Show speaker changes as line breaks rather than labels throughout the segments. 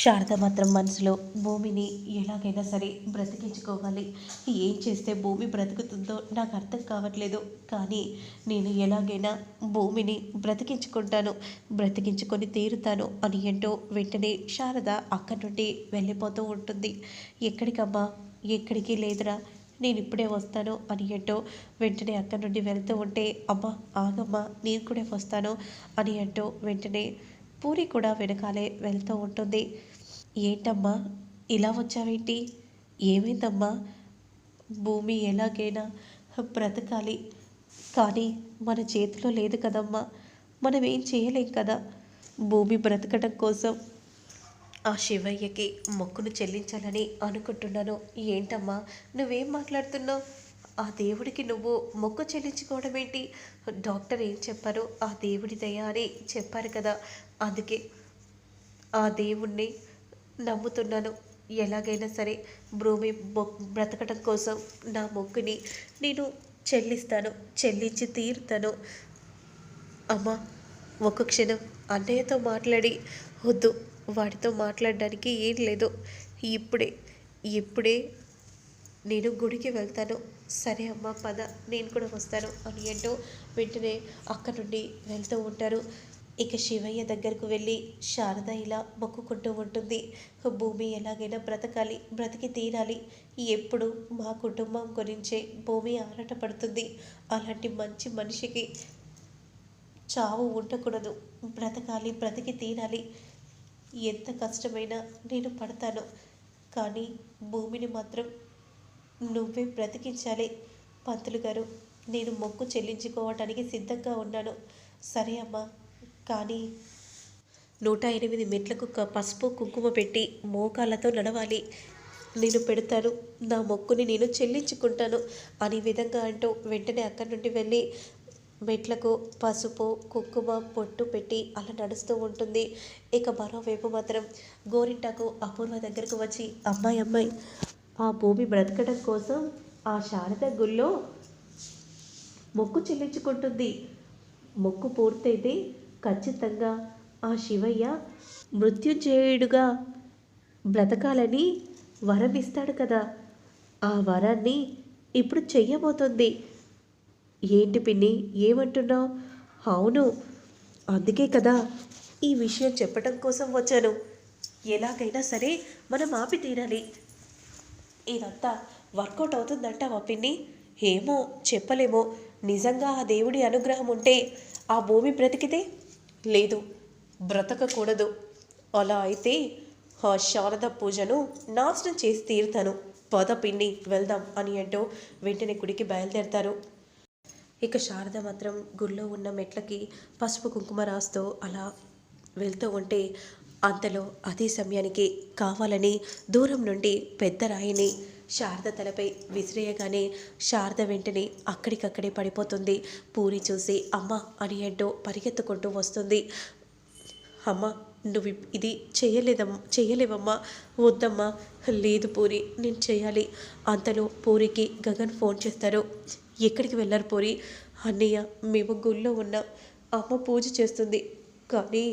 శారద మాత్రం మనసులో భూమిని ఎలాగైనా సరే బ్రతికించుకోవాలి. ఏం చేస్తే భూమి బ్రతుకుతుందో నాకు అర్థం కావట్లేదు. కానీ నేను ఎలాగైనా భూమిని బ్రతికించుకుంటాను బ్రతికించుకొని తీరుతాను అని ఏంటో వెంటనే శారద అక్కడి నుండి వెళ్ళిపోతూ ఉంటుంది. ఎక్కడికమ్మా? ఎక్కడికి లేదురా? నేను ఇప్పుడే వస్తాను అని అంటూ వెంటనే అక్కడి నుండి వెళ్తూ ఉంటే అమ్మ ఆగమ్మా నేను కూడా వస్తాను అని అంటూ వెంటనే పూరి కూడా వెనకాలే వెళ్తూ ఉంటుంది. ఏంటమ్మా? ఇలా వచ్చావేంటి? ఏమైందమ్మా? భూమి ఎలాగైనా బ్రతకాలి. కానీ మన చేతిలో లేదు కదమ్మా. మనం ఏం చేయలేం కదా. భూమి బ్రతకడం కోసం ఆ శివయ్యకి మొక్కును చెల్లించాలని అనుకుంటున్నాను. ఏంటమ్మా? నువ్వేం మాట్లాడుతున్నావు? ఆ దేవుడికి నువ్వు మొక్కు చెల్లించుకోవడం ఏంటి? డాక్టర్ ఏం చెప్పారు? ఆ దేవుడి దయ అని చెప్పారు కదా. అందుకే ఆ దేవుణ్ణి నమ్ముతున్నాను. ఎలాగైనా సరే భూమి బొ- బ్రతకటం కోసం నా మొక్కుని నేను చెల్లిస్తాను చెల్లించి తీరుతాను. అమ్మా ఒక క్షణం అన్నయ్యతో మాట్లాడి వద్దు వాడితో మాట్లాడడానికి ఏం లేదు. ఇప్పుడే ఇప్పుడే నేను గుడికి వెళ్తాను. సరే అమ్మా పద నేను కూడా వస్తాను అని అంటూ వెంటనే అక్క నుండి వెళ్తూ ఉంటారు. ఇక శివయ్య దగ్గరకు వెళ్ళి శారద ఇలా మొక్కుకుంటూ ఉంటుంది. భూమి ఎలాగైనా బ్రతకాలి బ్రతికి తీరాలి. ఎప్పుడు మా కుటుంబం గురించే భూమి ఆరాటపడుతుంది అలాంటి మంచి మనిషికి చావు ఉండకూడదు. బ్రతకాలి బ్రతికి తీరాలి. ఎంత కష్టమైనా నేను పడతాను. కానీ భూమిని మాత్రం నువ్వే బ్రతికించాలి. పంతులు గారు నేను మొక్కు చెల్లించుకోవటానికి సిద్ధంగా ఉన్నాను. సరే అమ్మా కానీ నూట ఎనిమిది మెట్లకు పసుపు కుంకుమ పెట్టి మోకాళ్ళతో నడవాలి. నేను పెడతాను. నా మొక్కుని నేను చెల్లించుకుంటాను అనే విధంగా అంటూ వెంటనే అక్కడి నుండి వెళ్ళి మెట్లకు పసుపు కుంకుమ పొట్టు పెట్టి అలా నడుస్తూ ఉంటుంది. ఇక మరోవైపు మాత్రం గోరింటాకు అపూర్వ దగ్గరకు వచ్చి అమ్మాయి అమ్మాయి ఆ భూమి బ్రతకడం కోసం ఆ శారద గుళ్ళో మొక్కు చెల్లించుకుంటుంది. మొక్కు పూర్తయితే ఖచ్చితంగా ఆ శివయ్య మృత్యుంజయుడుగా బ్రతకాలని వరం ఇస్తాడు కదా. ఆ వరాన్ని ఇప్పుడు చెయ్యబోతుంది. ఏంటి పిన్ని ఏమంటున్నావు? అవును అందుకే కదా ఈ విషయం చెప్పటం కోసం వచ్చాను. ఎలాగైనా సరే మనం ఆపి తీరాలి. ఇదంతా వర్కౌట్ అవుతుందంటావా పిన్ని? ఏమో చెప్పలేమో. నిజంగా ఆ దేవుడి అనుగ్రహం ఉంటే ఆ భూమి బ్రతికితే లేదు బ్రతకకూడదు. అలా అయితే ఆ శారద పూజను నాశనం చేసి తీరుతాను. పద పిండి వెళ్దాం అని అంటూ వెంటనే గుడికి బయలుదేరతారు. ఇక శారద మాత్రం గుళ్ళో ఉన్న మెట్లకి పసుపు కుంకుమ రాస్తూ అలా వెళ్తూ ఉంటే అంతలో అదే సమయానికి కావాలని దూరం నుండి పెద్ద రాయిని శారద తలపై విసిరేయగానే శారద వెంటనే అక్కడికక్కడే పడిపోతుంది. పూరి చూసి అమ్మ అని అంటూ పరిగెత్తుకుంటూ వస్తుంది. అమ్మ నువ్వు ఇది చేయలేదమ్మా చేయలేవమ్మా. వద్దమ్మా. లేదు పూరి నేను చేయాలి. అంతలో పూరికి గగన్ ఫోన్ చేస్తారు. ఎక్కడికి వెళ్ళారు పూరి? అన్నయ్య మేము గుళ్ళో ఉన్నాం. అమ్మ పూజ చేస్తుంది. కానీ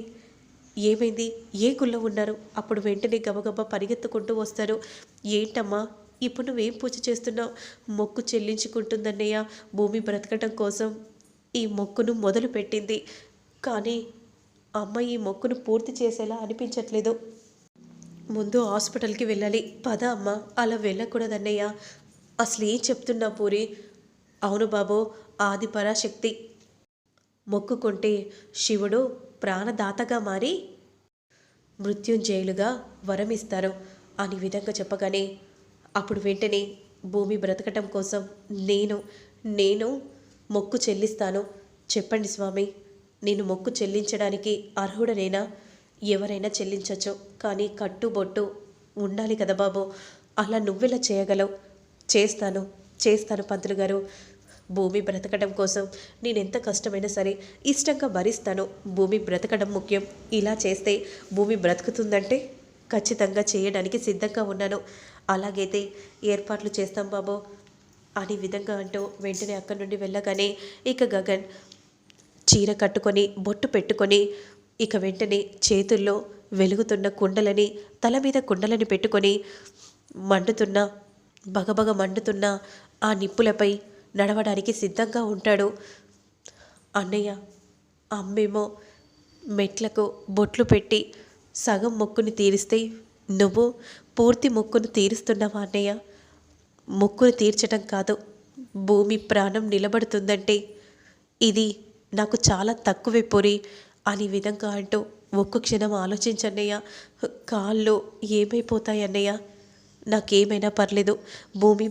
ఏమైంది? ఏ గుళ్ళో ఉన్నారు? అప్పుడు వెంటనే గబగబా పరిగెత్తుకుంటూ వస్తారు. ఏంటమ్మా? ఇప్పుడు నువ్వేం పూజ చేస్తున్నావు? మొక్కు చెల్లించుకుంటుందన్నయ్య. భూమి బ్రతకటం కోసం ఈ మొక్కును మొదలు పెట్టింది. కానీ అమ్మ ఈ మొక్కును పూర్తి చేసేలా అనిపించట్లేదు. ముందు హాస్పిటల్కి వెళ్ళాలి. పద అమ్మ. అలా వెళ్ళకూడదన్నయ్య. అసలు ఏం చెప్తున్నా పూరి? అవును బాబు ఆది పరాశక్తి. మొక్కుకుంటే శివుడు ప్రాణదాతగా మారి మృత్యుంజయులుగా వరమిస్తారు అని విధంగా చెప్పగానే అప్పుడు వెంటనే భూమి బ్రతకటం కోసం నేను నేను మొక్కు చెల్లిస్తాను. చెప్పండి స్వామి నేను మొక్కు చెల్లించడానికి అర్హుడనేనా? ఎవరైనా చెల్లించవచ్చు కానీ కట్టుబొట్టు ఉండాలి కదా బాబు. అలా నువ్వెలా చేయగలవు? చేస్తాను చేస్తాను పంతులు గారు. భూమి బ్రతకడం కోసం నేను ఎంత కష్టమైనా సరే ఇష్టంగా భరిస్తాను. భూమి బ్రతకడం ముఖ్యం. ఇలా చేస్తే భూమి బ్రతుకుతుందంటే ఖచ్చితంగా చేయడానికి సిద్ధంగా ఉన్నాను. అలాగైతే ఏర్పాట్లు చేస్తాం బాబు. అనే విధంగా అంటూ వెంటనే అక్కడి నుండి వెళ్ళగానే ఇక గగన్ చీర కట్టుకొని బొట్టు పెట్టుకొని ఇక వెంటనే చేతుల్లో వెలుగుతున్న కుండలని తల మీద కుండలని పెట్టుకొని మండుతున్న బగబగ మండుతున్న ఆ నిప్పులపై నడవడానికి సిద్ధంగా ఉంటాడు. అన్నయ్య అమ్మేమో మెట్లకు బొట్లు పెట్టి సగం మొక్కుని తీరిస్తే నువ్వు పూర్తి మొక్కును తీరుస్తున్నావా అన్నయ్య మొక్కును తీర్చటం కాదు భూమి ప్రాణం నిలబడుతుందంటే ఇది నాకు చాలా తక్కువే పొరి అనే విధంగా అంటూ ఒక్క క్షణం ఆలోచించన్నయ్య. కాళ్ళు ఏమైపోతాయి అన్నయ్య నాకేమైనా పర్లేదు భూమి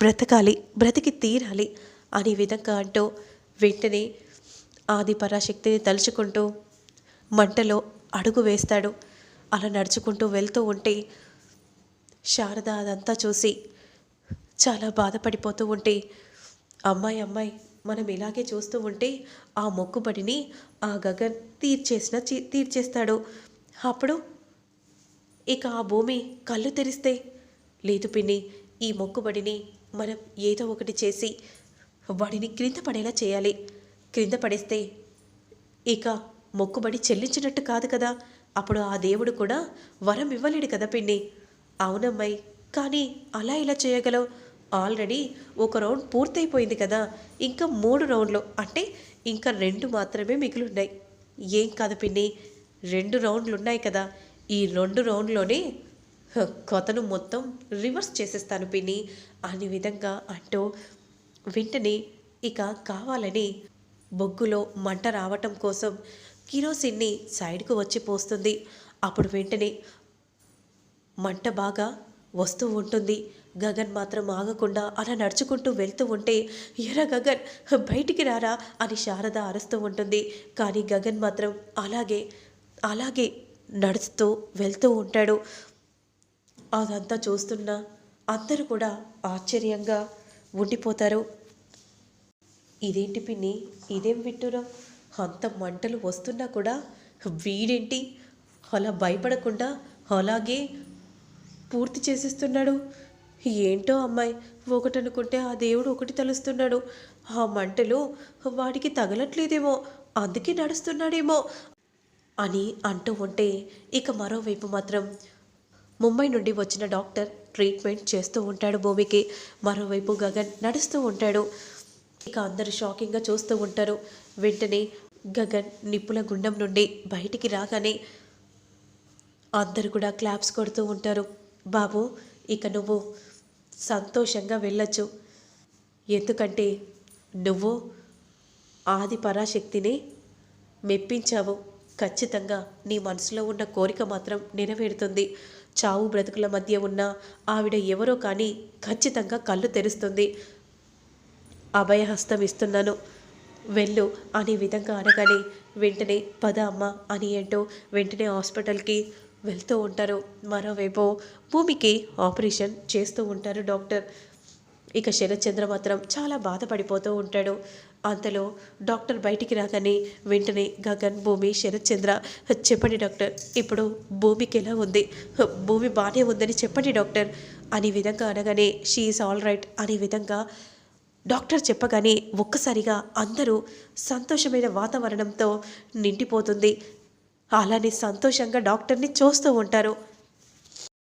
బ్రతకాలి బ్రతికి తీరాలి అనే విధంగా అంటూ వెంటనే ఆది పరాశక్తిని తలుచుకుంటూ మంటలో అడుగు వేస్తాడు. అలా నడుచుకుంటూ వెళ్తూ ఉంటే శారద అదంతా చూసి చాలా బాధపడిపోతూ ఉంటే అమ్మాయి అమ్మాయి మనం ఇలాగే చూస్తూ ఉంటే ఆ మొక్కుబడిని ఆ గగన్ తీర్చేసిన తీర్చేస్తాడు. అప్పుడు ఇక ఆ భూమి కళ్ళు తెరిస్తే లేదు పిన్ని ఈ మొక్కుబడిని మనం ఏదో ఒకటి చేసి వాడిని క్రింద పడేలా చేయాలి. క్రింద పడేస్తే ఇక మొక్కుబడి చెల్లించినట్టు కాదు కదా. అప్పుడు ఆ దేవుడు కూడా వరం ఇవ్వలేడు కదా పిన్ని. అవునమ్మాయి కానీ అలా ఇలా చేయగలవు? ఆల్రెడీ ఒక రౌండ్ పూర్తయిపోయింది కదా. ఇంకా మూడు రౌండ్లు అంటే ఇంకా రెండు మాత్రమే మిగిలిన్నాయి. ఏం కాదు పిన్ని రెండు రౌండ్లు ఉన్నాయి కదా. ఈ రెండు రౌండ్లోనే కొతను కథను మొత్తం రివర్స్ చేసేస్తాను పిన్ని అనే విధంగా అంటూ వెంటనే ఇక కావాలని బొగ్గులో మంట రావటం కోసం కిరోసిన్ని సైడ్కు వచ్చి పోస్తుంది. అప్పుడు వెంటనే మంట బాగా వస్తూ ఉంటుంది. గగన్ మాత్రం ఆగకుండా అలా నడుచుకుంటూ వెళ్తూ ఉంటే ఎరా గగన్ బయటికి రారా? అని శారద అరుస్తూ ఉంటుంది. కానీ గగన్ మాత్రం అలాగే అలాగే నడుస్తూ వెళ్తూ ఉంటాడు. అదంతా చూస్తున్న అందరూ కూడా ఆశ్చర్యంగా ఉండిపోతారు. ఇదేంటి పిన్ని? ఇదేం విట్టురం అంత మంటలు వస్తున్నా కూడా వీడేంటి? అలా భయపడకుండా అలాగే పూర్తి చేసేస్తున్నాడు. ఏంటో అమ్మాయి ఒకటి అనుకుంటే ఆ దేవుడు ఒకటి తలుస్తున్నాడు. ఆ మంటలు వాడికి తగలట్లేదేమో అందుకే నడుస్తున్నాడేమో అని అంటూ ఉంటే ఇక మరోవైపు మాత్రం ముంబై నుండి వచ్చిన డాక్టర్ ట్రీట్మెంట్ చేస్తూ ఉంటాడు భూమికి. మరోవైపు గగన్ నడుస్తూ ఉంటాడు. ఇక అందరూ షాకింగ్గా చూస్తూ ఉంటారు. వెంటనే గగన్ నిప్పుల గుండం నుండి బయటికి రాగానే అందరు కూడా క్లాప్స్ కొడుతూ ఉంటారు. బాబు ఇక నువ్వు సంతోషంగా వెళ్ళొచ్చు. ఎందుకంటే నువ్వు ఆది పరాశక్తిని మెప్పించావు. ఖచ్చితంగా నీ మనసులో ఉన్న కోరిక మాత్రం నెరవేరుతుంది. చావు బ్రతుకుల మధ్య ఉన్న ఆవిడ ఎవరో కానీ ఖచ్చితంగా కళ్ళు తెరుస్తుంది. అభయహస్తం ఇస్తున్నాను. వెళ్ళు అనే విధంగా అనగానే వెంటనే పద అమ్మ అని అంటూ వెంటనే హాస్పిటల్కి వెళ్తూ ఉంటారు. మరోవైపు భూమికి ఆపరేషన్ చేస్తూ ఉంటారు డాక్టర్. ఇక శరత్చంద్ర మాత్రం చాలా బాధపడిపోతూ ఉంటాడు. అంతలో డాక్టర్ బయటికి రాగానే వెంటనే గగన్ భూమి శరత్చంద్ర చెప్పండి డాక్టర్ ఇప్పుడు భూమికి ఎలా ఉంది? భూమి బాగానే ఉందని చెప్పండి డాక్టర్ అనే విధంగా అనగానే షీఈస్ ఆల్ రైట్ అనే విధంగా డాక్టర్ చెప్పగానే ఒక్కసారిగా అందరూ సంతోషమైన వాతావరణంతో నిండిపోతుంది. అలానే సంతోషంగా డాక్టర్ని చూస్తూ ఉంటారు.